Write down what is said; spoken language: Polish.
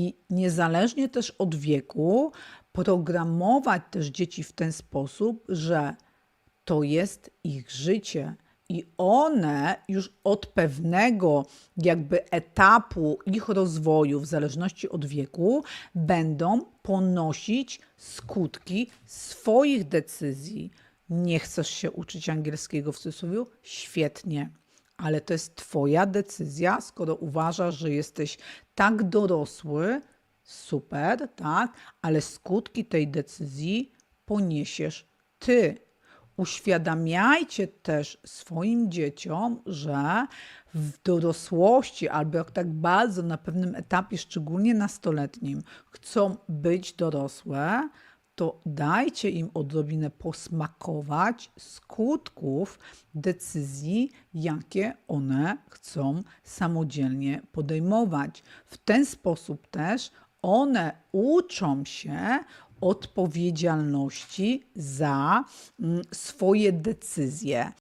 I niezależnie też od wieku, programować też dzieci w ten sposób, że to jest ich życie. I one już od pewnego jakby etapu ich rozwoju, w zależności od wieku, będą ponosić skutki swoich decyzji. Nie chcesz się uczyć angielskiego w cudzysłowie? Świetnie. Ale to jest Twoja decyzja, skoro uważasz, że jesteś tak dorosły, super, tak, ale skutki tej decyzji poniesiesz Ty. Uświadamiajcie też swoim dzieciom, że w dorosłości albo jak tak bardzo na pewnym etapie, szczególnie nastoletnim, chcą być dorosłe, to dajcie im odrobinę posmakować skutków decyzji, jakie one chcą samodzielnie podejmować. W ten sposób też one uczą się odpowiedzialności za mm, swoje decyzje.